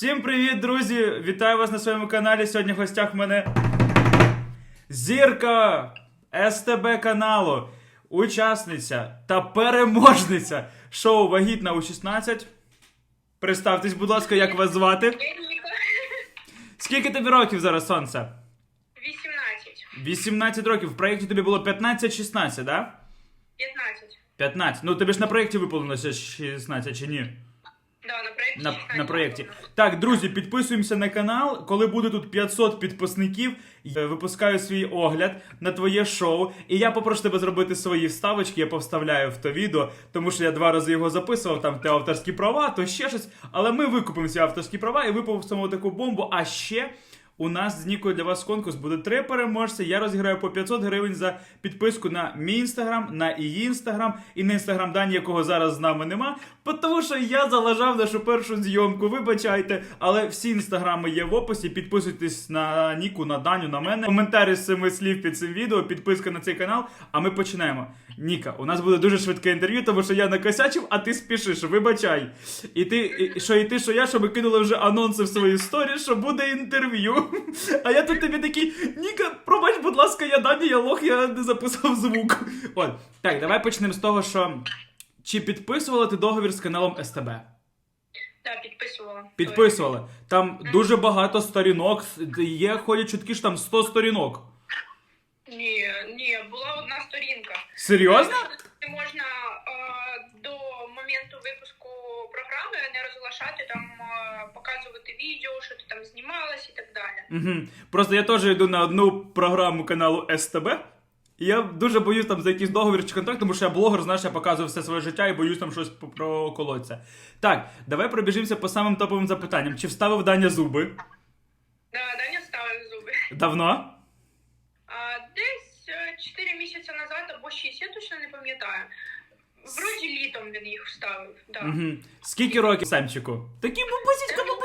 Всім привіт, друзі! Вітаю вас на своєму каналі. Сьогодні в гостях в мене зірка СТБ каналу, учасниця та переможниця шоу Вагітна у 16. Представтесь, будь ласка, як вас звати? Скільки тобі років зараз, сонце? 18. 18 років. В проєкті тобі було 15-16, да? 15. 15. Ну тобі ж на проєкті виповнилося 16 чи ні? Да, на проєкті на, на проєкті. Так, друзі, підписуємося на канал. Коли буде тут 500 підписників, я випускаю свій огляд на твоє шоу. І я попрошу тебе зробити свої вставочки, я повставляю в то відео, тому що я два рази його записував, там те авторські права, то ще щось. Але ми викупимо ці авторські права і випустимо таку бомбу. А ще. У нас з Нікою для вас конкурс буде три переможці. Я розіграю по 500 гривень за підписку на мій інстаграм, на її інстаграм і на інстаграм Дані, якого зараз з нами нема. Тому що я залажав нашу першу зйомку. Вибачайте, але всі інстаграми є в описі. Підписуйтесь на Ніку, на Даню, на мене. Коментарі з семи слів під цим відео, підписка на цей канал. А ми починаємо. Ніка, у нас буде дуже швидке інтерв'ю, тому що я накосячив, а ти спішиш. Вибачай. І ти, і, що і ти, що я, що ми кинули вже анонси в свої сторі, що буде інтерв'ю. А я тут тобі такий, Ніка, пробач, будь ласка, я Дані, я лох, я не записав звук. От, так, давай почнемо з того, що чи підписувала ти договір з каналом СТБ? Да, підписувала. Підписувала. Там дуже багато сторінок, є ходять чутки, що там 100 сторінок. Ні, ні, була одна сторінка. Серйозно? Відео, що ти там знімалась і так далі. Угу. Просто я теж йду на одну програму каналу СТБ. І я дуже боюсь там за якийсь договір чи контракт, тому що я блогер, знаєш, я показую все своє життя і боюсь там щось проколоться. Так, давай пробіжимося по самим топовим запитанням. Чи вставив Даня зуби? Да, Даня ставив зуби. Давно? А, десь е, 4 місяці назад або 6, я точно не пам'ятаю. Вроді літом він їх вставив. Да. Угу. Скільки років Семчику? Такі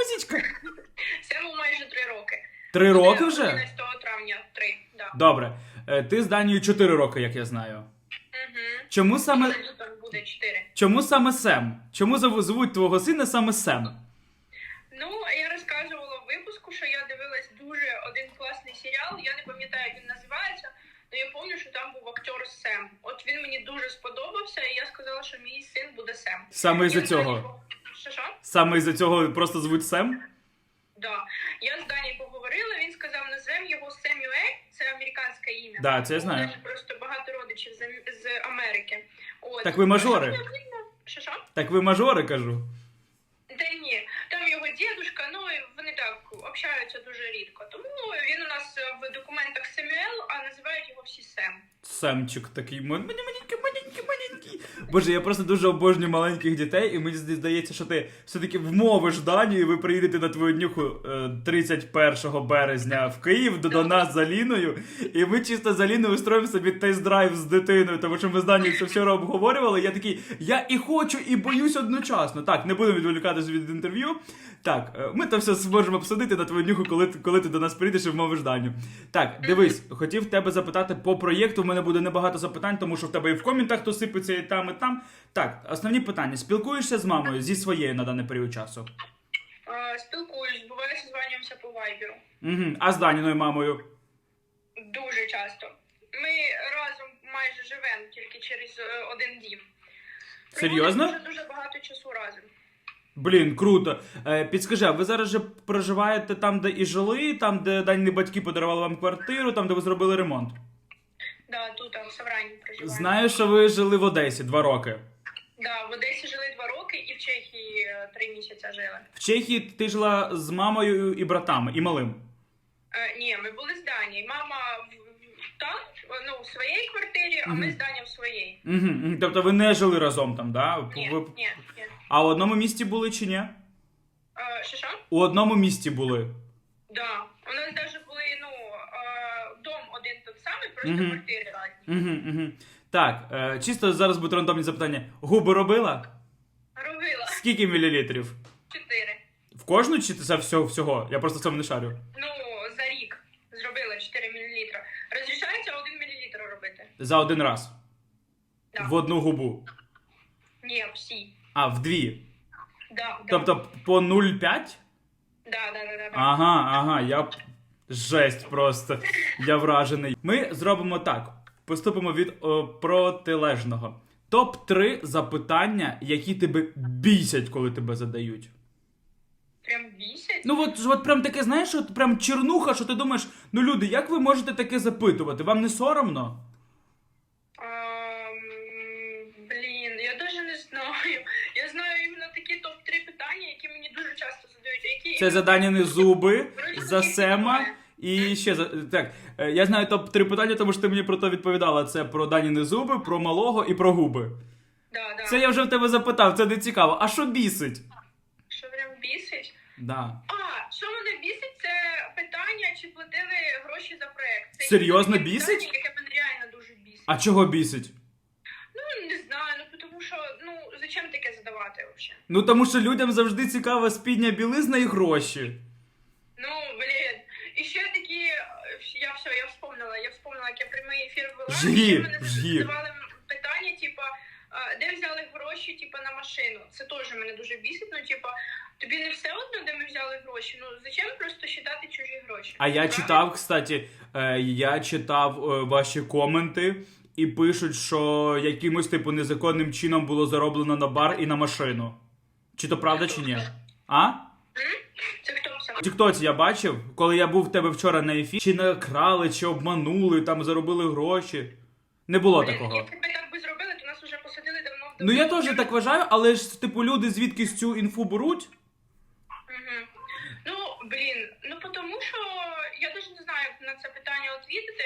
бабусічка, бабусічка. Цьому майже 3 роки. Три роки вже? 11 травня 3, да. Добре. Е, Ти з Данією 4 роки, як я знаю. Угу. Чому саме. Там буде 4. Чому саме Сем? Чому зов- звуть твого сина саме Сем? Ну, я розказувала в випуску, що я дивилась дуже один класний серіал. Я не пам'ятаю, як він називається, але я пам'ятаю, що там був актер Сем. От він мені дуже сподобався, і я сказала, що мій син буде Сем. Саме із-за цього. Що що? Саме із-за цього просто звуть Сем? Да. Я з Дані поговорила, він сказав, назвемо його Семюель, це американське ім'я. Да, це я У нас просто багато родичів з, з Америки. От. Так ви мажори. Що що? Так ви мажори, кажу. Та ні, там його дідушка, ну і вони так общаються дуже рідко. Тому він у нас е, в документах Семюел, а називають його всі Сем. Семчик такий мені маленький, маленький, маленький. Боже, я просто дуже обожнюю маленьких дітей, і мені здається, що ти все-таки вмовиш Данію, і ви приїдете на твою днюху е, 31 березня в Київ до, до нас з Аліною. І ми чисто з Аліною устроїмо собі тест-драйв з дитиною, тому що ми з Данією це вчора обговорювали. Я такий, я і хочу, і боюсь одночасно. Так, не будемо відволікатися від інтерв'ю. Так, е, ми то все зможемо обсудити на твою днюху, коли, коли ти до нас прийдеш і вмовиш Даню. Так, дивись, хотів тебе запитати по проєкту. У мене буде небагато запитань, тому що в тебе і в коментах то сипеться, і там, і там. Так, основні питання. Спілкуєшся з мамою зі своєю на даний період часу? Е, Спілкуюсь, буває, созванюємося по вайберу. Угу. А з Даніною мамою? Дуже часто. Ми разом майже живемо тільки через е, один дім. Серйозно? Дуже, дуже багато часу разом. Блін, круто. Е, підскажи, а ви зараз же проживаєте там, де і жили, там, де Даніни батьки подарували вам квартиру, там, де ви зробили ремонт? Да, тут там в Саврані проживаємо. Знаю, що ви жили в Одесі два роки. Да, в Одесі жили два роки і в Чехії е, три місяці жили. В Чехії ти жила з мамою і братами, і малим. Е, ні, ми були з Дані. Мама в- в- там, ну, в своїй квартирі, а ми Мгм. з Дані в своїй. Угу. Тобто ви не жили разом там, да? Ні, Ви- ні. А в одному місті були чи ні? Е, що що? У одному місті були. Да. У нас навіть були, ну, е, дом один тот самий, просто Мгм. квартири різні. Угу, угу. Так, е, чисто зараз будуть рандомні запитання. Губи робила? Робила Скільки мілілітрів? чотири. В кожну чи це всього? всього? Я просто в цьому не шарю. Ну, за рік зробила 4 мл. Розрішається 1 мл робити. За один раз. Да. В одну губу. А, в дві. Да, да. Тобто по 0,5? Да, да, да, да. да. Ага, ага, я жесть просто. Я вражений. Ми зробимо так: поступимо від о, протилежного. Топ-3 запитання, які тебе бісять, коли тебе задають. Прям бісять. Ну от, от прям таке, знаєш, от прям чернуха, що ти думаєш, ну люди, як ви можете таке запитувати? Вам не соромно? Ам, Блін, я даже не знаю. Я знаю іменно такі топ-3 питання, які мені дуже часто Це задані зуби, за Сема. І ще так. е, Я знаю топ-3 питання, тому що ти мені про то відповідала. Це про Даніни зуби, про малого і про губи. Да, да. Це я вже в тебе запитав, це не цікаво. А що бісить? Що прям бісить? Да. А, що мене бісить, це питання, чи платили гроші за проект. Це Серйозно бісить? Питання, яке мене реально дуже бісить. А чого бісить? Ну, не знаю, ну тому що, ну, зачем таке задавати взагалі? Ну тому що людям завжди цікава спідня білизна і гроші. Ну, блін. І ще такі, я все, я вспомнила, я вспомнила, як я прямий ефір вела. Жги, і мене жги. задавали питання, типа, а, де взяли гроші, типа, на машину. Це теж мене дуже бісить. Ну, типа, тобі не все одно, де ми взяли гроші. Ну, зачем просто считати чужі гроші? А я Правильно? читав, кстати, е, я читав е, ваші коменти і пишуть, що якимось типу незаконним чином було зароблено на бар і на машину. Чи то правда, чи ні? А? В Тіктоці я бачив, коли я був в тебе вчора на ефірі, чи накрали, чи обманули, там заробили гроші. Не було Блін, такого. Б так би зробили, то нас вже посадили давно. Ну я теж так вважаю, але ж типу люди звідкись цю інфу беруть. Мгм. Ну, блін, ну тому що я навіть не знаю, як на це питання відповідати.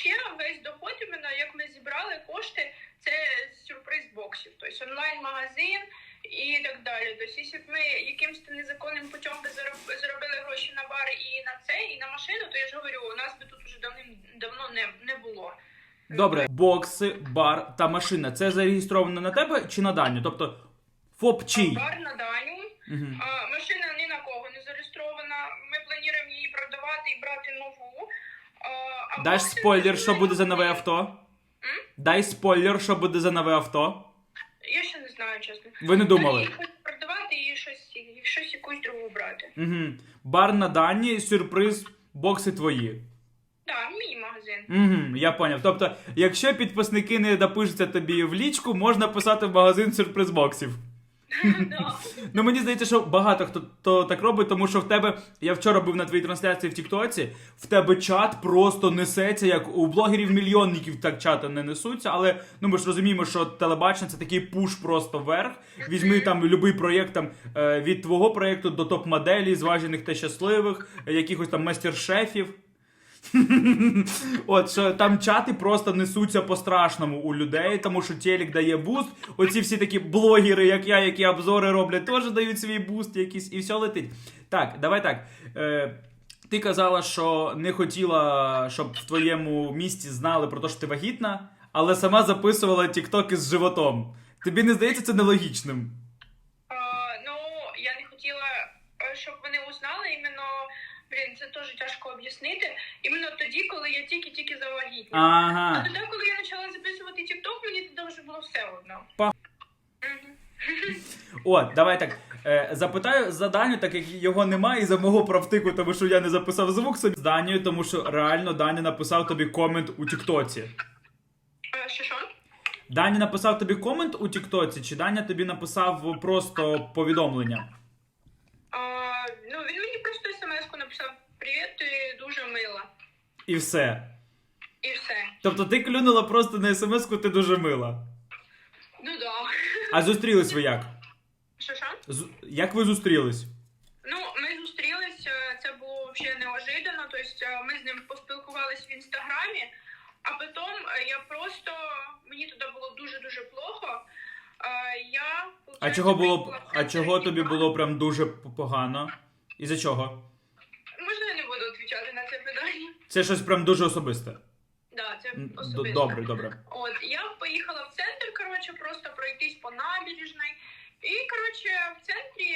Взагалі, весь доход, іменно як ми зібрали кошти, це сюрприз боксів, тобто онлайн-магазин і так далі. Тобто, якщо б ми якимось незаконним путем би заробили гроші на бар і на це, і на машину, то я ж говорю, у нас би тут уже давним-давно не, не було. Добре, бокси, бар та машина. Це зареєстровано на тебе чи на Даню? Тобто ФОП чий? Бар на Даню, Мгм. А, машина ні на кого не зареєстрована. Ми плануємо її продавати і брати нову. А Даш спойлер, що буде за нове авто? Дай спойлер, що буде за нове авто. Я ще не знаю, чесно. Ви не думали? Хочу продавати і щось, і щось якусь другу брати. Угу. Бар на Дані, сюрприз, бокси твої. Так, мій магазин. Угу, я поняв. Тобто, якщо підписники не допишуться тобі в лічку, можна писати в магазин сюрприз боксів. Ну мені здається, що багато хто то так робить, тому що в тебе. Я вчора був на твоїй трансляції в Тіктоці, в тебе чат просто несеться, як у блогерів-мільйонників так чати не несуться. Але ну ми ж розуміємо, що телебачення це такий пуш просто вверх. Візьми там будь-який проєкт там е, від твого проєкту до топ-моделі, зважених та щасливих, е, якихось там майстер-шефів. От що там чати просто несуться по-страшному у людей, тому що телек дає буст. Оці всі такі блогери, як я, які обзори роблять, теж дають свій буст якийсь, і все летить. Так, давай так. Е, ти казала, що не хотіла, щоб в твоєму місті знали про те, що ти вагітна, але сама записувала тіктоки з животом. Тобі не здається це нелогічним? Ну, я не хотіла, е, щоб вони узнали це теж тяжко об'яснити. Іменно тоді, коли я тільки-тільки завагітніла. А Ага. тоді, коли я почала записувати TikTok, мені тоді вже було все одно. Па-. От, давай так. Е, запитаю за Даню, так як його немає, і за мого правтику, тому що я не записав звук собі з Данію, тому що реально Даня написав тобі комент у Тіктоці. Е, Що що? Даня написав тобі комент у Тіктоці, чи Даня тобі написав просто повідомлення? А, ну, він мені просто смс-ку написав: Привіт, ти дуже мила. І все. І все. Тобто ти клюнула просто на смс-ку, ти дуже мила. Ну да. А зустрілись ви як? Що що? З- як ви зустрілись? Ну, ми зустрілись, е, це було взагалі неожиданно. Тобто е, ми з ним поспілкувалися в інстаграмі, а потім е, я просто мені туди було дуже-дуже плохо. Я А чого було а чого тобі було прям дуже погано? І за чого? Можна я не буду відповідати на це питання? Це щось прям дуже особисте. Да, це особисто. Добре, добре. От я поїхала в центр, коротше, просто пройтись по набережной. І коротше, в центрі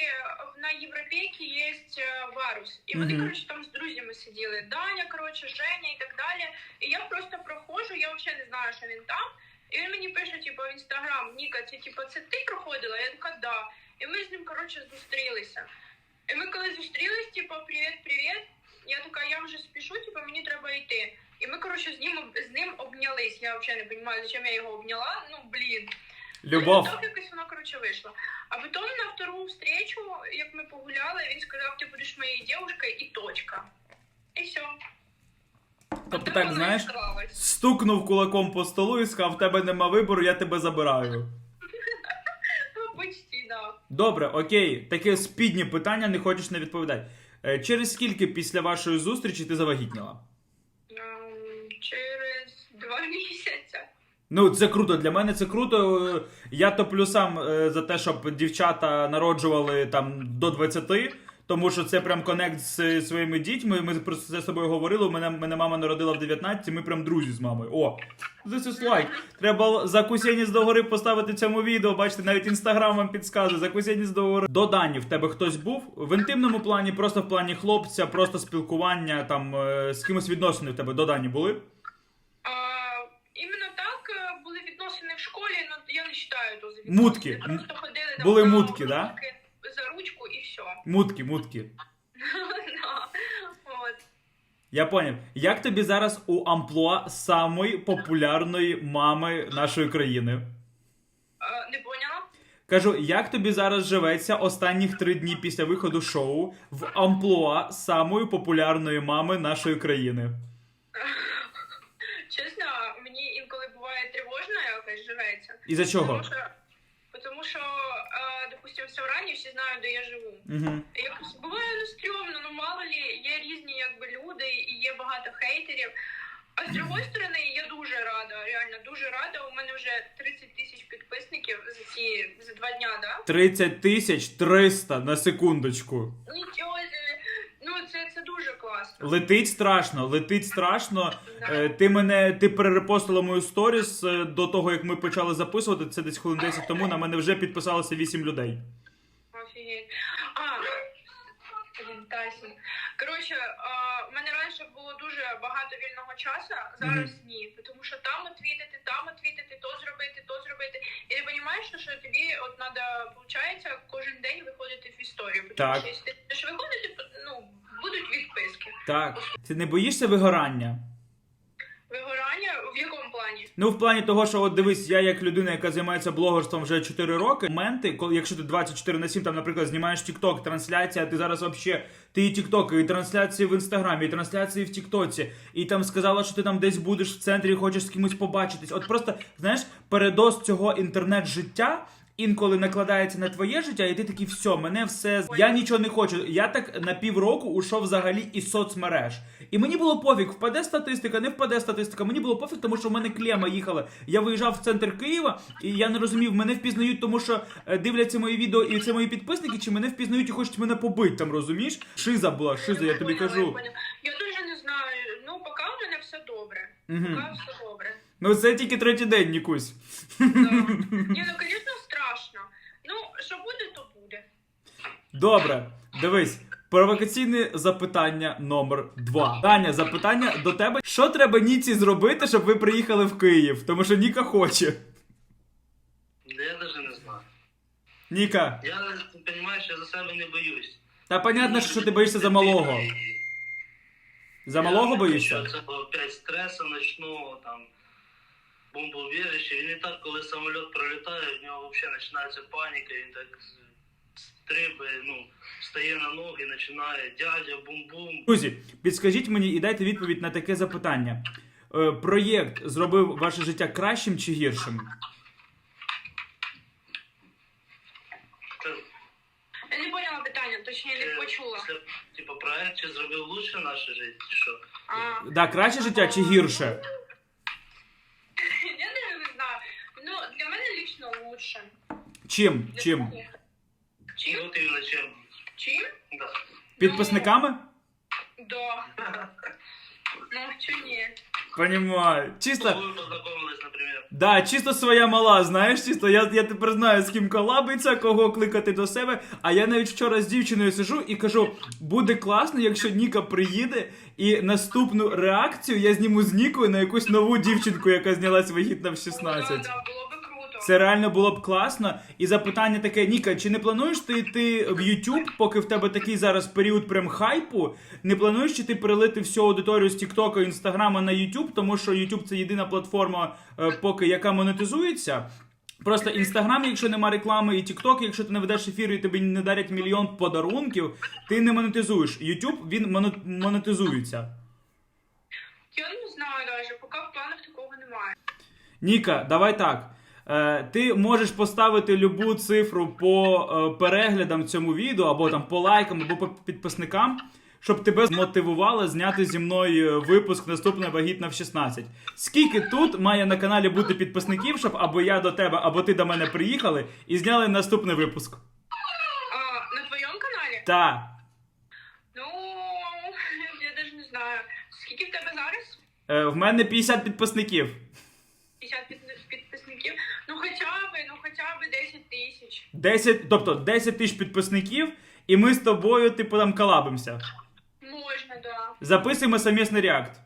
на Європейці є е, варус. І вони, Мгм. коротше, там з друзями сиділи. Даня, коротше, Женя і так далі. І я просто проходжу, я взагалі не знаю, що він там. І він мені пише, типу, в інстаграм, Ніка, це типу, це ти проходила? Я така, да. І ми з ним, коротше, зустрілися. І ми коли зустрілись, типу, привіт, привіт. Я така, я вже спішу, типу, мені треба йти. І ми, коротше, з ним, з ним обнялись. Я взагалі не розумію, зачем я його обняла. Ну, блін. Любов. Так якось воно, коротше, вийшло. А потім на втору встречу, як ми погуляли, він сказав, ти будеш моєю дівчинкою і точка. І все. Тобто так, знаєш, стукнув кулаком по столу і сказав, в тебе нема вибору, я тебе забираю. Ну, почти, да. Добре, окей, таке спідні питання, не хочеш не відповідати. Е, Через скільки після вашої зустрічі ти завагітніла? Ем, Через два місяці. Ну, це круто. Для мене це круто. Е, Я топлю сам е, за те, щоб дівчата народжували там до 20, тому що це прям конект з своїми дітьми. Ми про це з собою говорили. Мене, мене мама народила в 19, ми прям друзі з мамою. О, this is like. Треба за кусєніс до поставити цьому відео. Бачите, навіть інстаграм вам підказує. За кусєніс до. До Дані в тебе хтось був в інтимному плані, просто в плані хлопця, просто спілкування, там е, з кимось відносини в тебе до Дані були? Іменно так е, були відносини в школі, ну. Мутки. Просто ходили там Були на мутки, да? уроки за ручку і все. Мутки, мутки. Я поняв. Як тобі зараз у амплуа самої популярної мами нашої країни? Е, Не поняла? Кажу, як тобі зараз живеться останніх три дні після виходу шоу в амплуа самої популярної мами нашої країни? Чесно, мені інколи буває тривожно якось живеться. І за чого? Тому що, тому що е, допустим, в Саврані всі знають, де я живу. Угу. Якось буває ну стрьомно, ну мало лі, є різні якби люди і є багато хейтерів. А з другої сторони, я дуже рада, реально дуже рада. У мене вже 30 тисяч підписників за ці за два дня, да? 30 тисяч 300 на секундочку. Нічого, собі. ну це, це дуже класно. Летить страшно, летить страшно. Е, Ти мене ти перерепостила мою сторіс е, до того, як ми почали записувати. Це десь хвилин 10 тому. На мене вже підписалося 8 людей. Офігеть. Тайсон. Коротше, в мене раніше було дуже багато вільного часу, зараз ні. Тому що там отвітити, там отвітити, то зробити, то зробити. І ти розумієш, що тобі от треба, виходить, кожен день виходити в історію. Тому Так. що якщо ти будеш виходити, то, ну, будуть відписки. Так, ти не боїшся вигорання? В якому плані? Ну, в плані того, що от дивись, я як людина, яка займається блогерством вже 4 роки, моменти, коли якщо ти 24 на 7, там, наприклад, знімаєш TikTok, трансляція, ти зараз взагалі, ти і TikTok, і трансляції в інстаграмі, і трансляції в Тіктоці, і там сказала, що ти там десь будеш в центрі хочеш з кимось побачитись. От просто, знаєш, передос цього інтернет-життя. Інколи накладається на твоє життя, і ти такий, все, мене все. Я нічого не хочу. Я так на півроку ушов взагалі із соцмереж. І мені було пофіг, впаде статистика, не впаде статистика. Мені було пофіг, тому що в мене клема їхала. Я виїжджав в центр Києва, і я не розумів, мене впізнають, тому що е, дивляться мої відео, і це мої підписники, чи мене впізнають і хочуть мене побити там, розумієш? Шиза була, шиза, я тобі кажу. Я дуже не знаю. Ну, поки в мене все добре. Поки все добре. Ну це тільки третій день, Нікусь. Ні, ну, звісно, що буде, то буде. Добре, дивись. Провокаційне запитання номер два. Таня, запитання до тебе. Що треба Ніці зробити, щоб ви приїхали в Київ? Тому що Ніка хоче. Да я даже не знаю. Ніка, Я, ты понимаешь, я за себе не боюсь. та понятно, що ти боїшся за малого. За малого боїшся? Це опять стреса начну, там, бомбоубіжище. Він і так, коли самоліт пролітає, в нього взагалі починається паніка, він так стрибає, ну, стає на ноги, починає дядя, бум-бум. Друзі, підскажіть мені і дайте відповідь на таке запитання. Е, проєкт зробив ваше життя кращим чи гіршим? Я не поняла питання, точніше не почула. це, типу, проект чи зробив лучше наше життя, чи що? А, Да, краще життя чи гірше? я не знаю. Ну, для мене лично лучше. Чим? Для Чим? мене. Чим? Ну, ти на чим? Чим? Да. Підписниками? Да. Ну, чи ні? Понімаю. Чисто. Да, чисто своя мала, знаєш, чисто я, я тепер знаю, з ким колабиться, кого кликати до себе. А я навіть вчора з дівчиною сижу і кажу: буде класно, якщо Ніка приїде, і наступну реакцію я зніму з Нікою на якусь нову дівчинку, яка знялась вагітна в Да, 16. да, круто. Це реально було б класно. І запитання таке: Ніка, чи не плануєш ти йти в YouTube, поки в тебе такий зараз період прям хайпу? Не плануєш чи ти перелити всю аудиторію з TikTok і Інстаграма на YouTube, тому що YouTube це єдина платформа, е, поки яка монетизується. Просто інстаграм, якщо нема реклами, і TikTok, якщо ти не ведеш ефір і тобі не дарять мільйон подарунків, ти не монетизуєш. YouTube, він монетизується. Я не знаю навіть, поки в планах такого немає. Ніка, давай так. Е, ти можеш поставити любу цифру по е, переглядам цьому відео, або там по лайкам, або по підписникам, щоб тебе змотивувало зняти зі мною випуск наступна вагітна в 16. Скільки тут має на каналі бути підписників, щоб або я до тебе, або ти до мене приїхали і зняли наступний випуск? А, на твоєму каналі? Та. Ну, я навіть не знаю. Скільки в тебе зараз? Е, в мене 50 підписників. 10, тобто 10 тисяч підписників, і ми з тобою, типу, там колабимося. Можна, да. Записуємо совмісний реакт.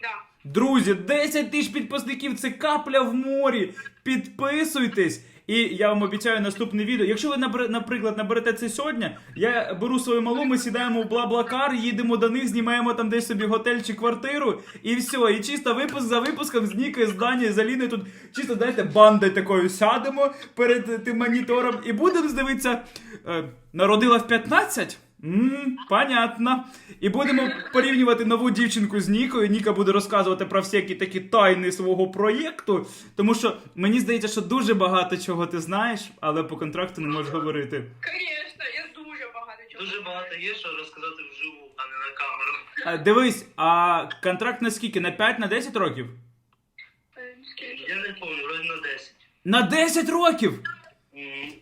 Да. Друзі, 10 тисяч підписників це капля в морі. Підписуйтесь. І я вам обіцяю наступне відео. Якщо ви наприклад наберете це сьогодні, я беру свою малу, ми сідаємо в Блаблакар, їдемо до них, знімаємо там десь собі готель чи квартиру, і все. І чисто випуск за випуском з Нікою, з Данією, з Аліною тут чисто, знаєте, бандою такою сядемо перед тим монітором і будемо дивитися. Е, народила в 15? Ммм, понятно. І будемо порівнювати нову дівчинку з Нікою. Ніка буде розказувати про всякі такі тайни свого проєкту. Тому що мені здається, що дуже багато чого ти знаєш, але по контракту не можеш говорити. Звісно, я дуже багато чого. Дуже багато є, що розказати вживу, а не на камеру. А, дивись, а контракт на скільки? На 5 на 10 років? Я не пам'ятаю, вроді на 10. На 10 років!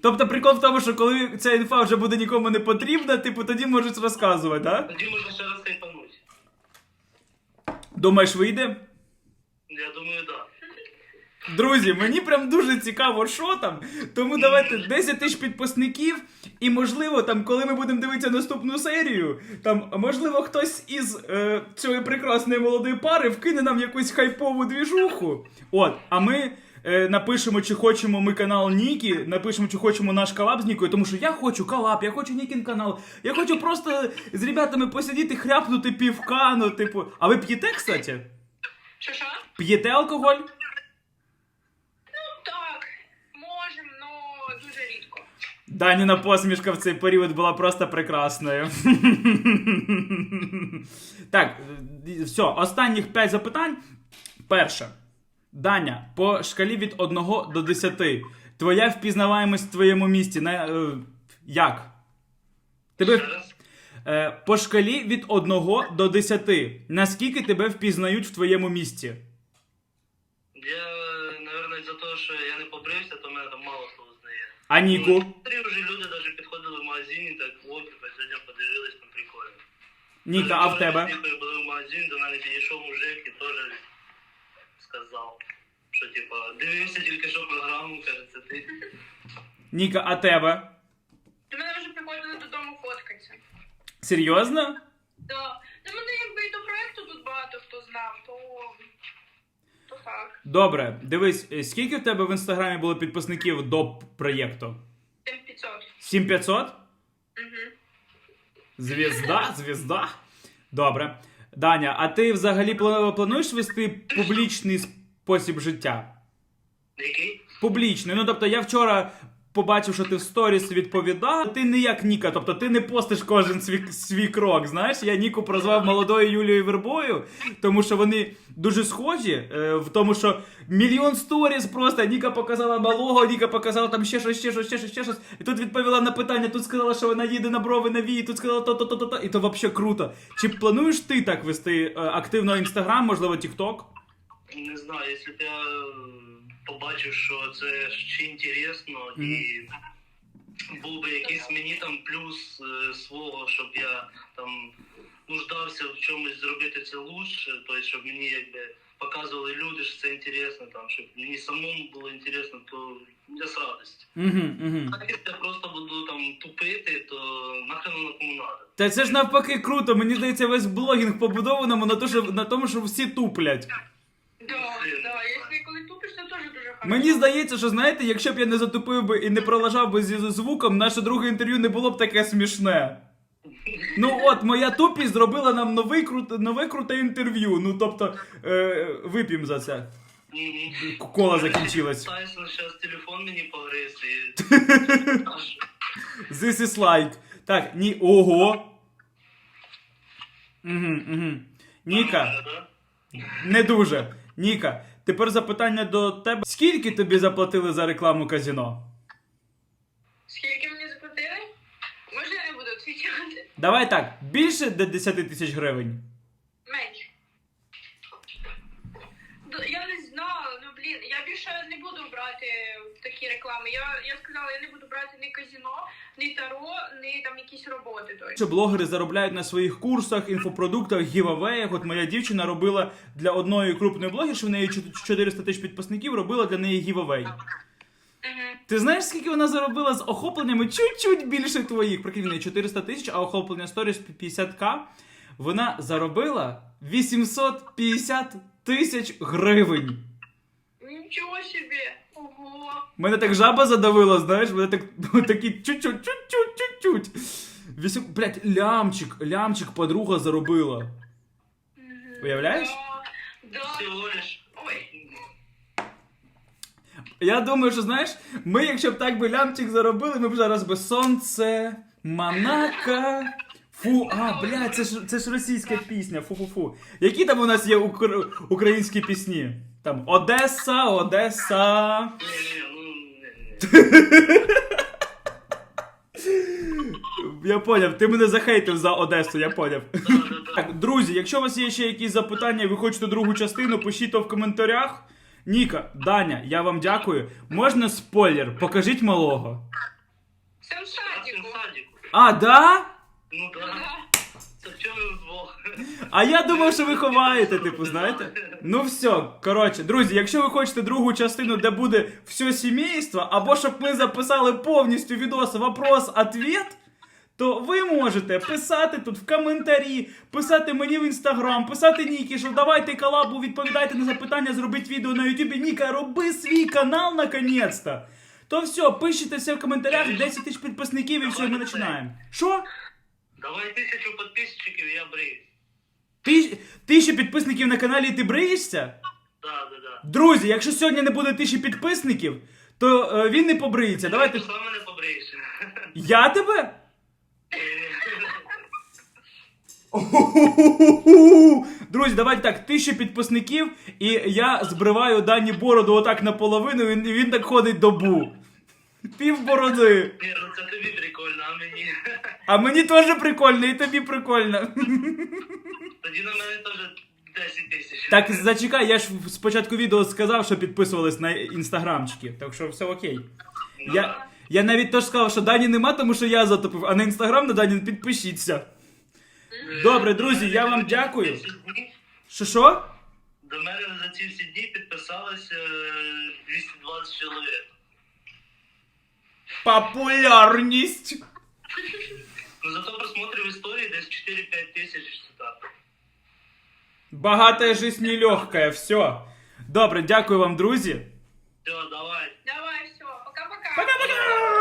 Тобто прикол в тому, що коли ця інфа вже буде нікому не потрібна, типу тоді можеш розказувати, так? Тоді можна ще раз хайпануть. Думаєш, вийде? Я думаю, так. Да. Друзі, мені прям дуже цікаво, що там. Тому давайте 10 тисяч підписників, і можливо, там, коли ми будемо дивитися наступну серію, там можливо хтось із е, цієї прекрасної молодої пари вкине нам якусь хайпову двіжуху. От, а ми. Е, Напишемо, чи хочемо ми канал Нікі, напишемо, чи хочемо наш колаб з Нікою, тому що я хочу колаб, я хочу Нікін канал, я хочу просто з ребятами посидіти, хряпнути півка, ну, типу. А ви п'єте, кстати? Що що? П'єте алкоголь? Ну так, можемо, але дуже рідко. Даніна посмішка в цей період була просто прекрасною. так, все, останніх 5 запитань. Перше. Даня, по шкалі від 1 до 10. Твоя впізнаваємость в твоєму місті. На, е, як? Тебе, е, по шкалі від 1 до 10. Наскільки тебе впізнають в твоєму місті? Я, мабуть, за те, що я не побрився, то мене там мало хто знає. А Ніку? Три вже люди навіть підходили в магазині, так типа, сьогодні подивились, там прикольно. Ніка, а в тебе? Коли були в магазин, до мене підійшов мужик і теж сказав, що типа, дивився тільки що програму, каже, це ти. Ніка, а тебе? До мене вже приходили додому фоткатися. Серйозно? Да. Ну мене якби і до проекту тут багато хто знав, то. То так. Добре, дивись, е, скільки в тебе в інстаграмі було підписників до проєкту? 7500. 7500? Угу. Звізда, звізда. Добре. Даня, а ти взагалі пла- плануєш вести публічний спосіб життя? Який? Публічний. Ну тобто я вчора побачив, що ти в сторіс відповідав. Ти не як Ніка, тобто ти не постиш кожен свій, свій крок. Знаєш, я Ніку прозвав молодою Юлією Вербою, тому що вони дуже схожі е, в тому, що мільйон сторіс просто Ніка показала малого, Ніка показала там ще щось, ще щось, ще щось, ще щось. І тут відповіла на питання, тут сказала, що вона їде на брови на вії, тут сказала то-то, то-то. І то взагалі круто. Чи плануєш ти так вести е, активно інстаграм, можливо, Тікток? Не знаю, якщо б я побачив, що це ще інтересно і був би якийсь мені там плюс е, свого, щоб я там нуждався в чомусь зробити це лучше, тобто щоб мені якби показували люди, що це інтересно, там, щоб мені самому було інтересно, то я з радістю. А якщо я просто буду там тупити, то нахрен воно кому надо. Та це ж навпаки круто. Мені здається, весь блогінг побудованому на, то, що, на тому, що всі туплять. Да, да. Якщо коли тупиш, то теж дуже Мені здається, що знаєте, якщо б я не затупив би і не пролажав би зі звуком, наше друге інтерв'ю не було б таке смішне. Ну от, моя тупість зробила нам новий крут, нове круте інтерв'ю. Ну тобто, е, вип'ємо за це. Мгм. Кола закінчилась. Тайсон зараз телефон мені погриз і... This is like. Так, ні. Ого. Угу, угу. Ніка, не дуже. Ніка, тепер запитання до тебе. Скільки тобі заплатили за рекламу казіно? Скільки мені заплатили? Можна я не буду відповідати? Давай так, більше де 10 тисяч гривень. Менше. Я не знала, ну блін, я більше не буду брати такі реклами. Я, я сказала, я не буду брати ні казіно, ні таро, ні там якісь роботи. Точно. Що блогери заробляють на своїх курсах, інфопродуктах, гівавеях. От моя дівчина робила для одної крупної блогерші, в неї 400 тисяч підписників, робила для неї гівавей. Ти знаєш, скільки вона заробила з охопленнями чуть-чуть більше твоїх? Прикинь, в неї 400 тисяч, а охоплення сторіс 50к. Вона заробила 850 тисяч гривень. Нічого собі. Ого. Мене так жаба задавила, знаєш, мене так такі чуть-чуть, чуть-чуть, чуть-чуть. Вісім, блядь, лямчик, лямчик подруга заробила. Уявляєш? Я думаю, що знаєш, ми, якщо б так би лямчик заробили, ми б зараз би сонце, Монако. Фу, а, блядь, це ж це ж російська пісня. Фу-фу-фу. Які там у нас є укр- українські пісні? Там Одеса, Одеса. Я поняв, ти мене захейтив за Одесу, я поняв. Так, друзі, якщо у вас є ще якісь запитання, і ви хочете другу частину, пишіть то в коментарях. Ніка, Даня, я вам дякую. Можна спойлер? Покажіть малого. Це в А, садіку. А, да? Ну. Да. Це в чому ви вдвох? А я думав, що ви ховаєте, типу, знаєте? Ну все, коротше, друзі, якщо ви хочете другу частину, де буде все сімейство, або щоб ми записали повністю відос вопрос-ответ, то ви можете писати тут в коментарі, писати мені в інстаграм, писати Нікі, що давайте колабу, відповідайте на запитання, зробіть відео на Ютубі. Ніка, роби свій канал наконець-то. То все, пишіть все в коментарях, 10 тисяч підписників і все, ми починаємо. Що? Давай тисячу підписчиків, я брию. Ти, тисяча підписників на каналі і ти бриєшся? Да, да, да. Друзі, якщо сьогодні не буде тисячі підписників, то е, він не побриється. Давайте. Ти сам мене побриєшся. Я тебе? Друзі, давайте так, тисяча підписників, і я збриваю дані бороду отак наполовину, і він, він так ходить добу. Пів бороди. Ні, ну це тобі прикольно, а мені. А мені теж прикольно, і тобі прикольно. Тоді на мене теж 10 тисяч. Так, зачекай, я ж спочатку відео сказав, що підписувались на інстаграмчики, так що все окей. Ну, Я, я навіть теж сказав, що Дані нема, тому що я затопив, а на інстаграм на Дані підпишіться. Добре, друзі, я вам дякую. 10 днів. Що що? До мене за ці всі дні підписалося е, 220 чоловік. Популярність. Ну зато просмотрів історії десь 4-5 тисяч так. Богатая жизнь нелегкая, все. Добре, дякую вам, друзі. Все, давай. Давай, все, пока-пока. Пока-пока.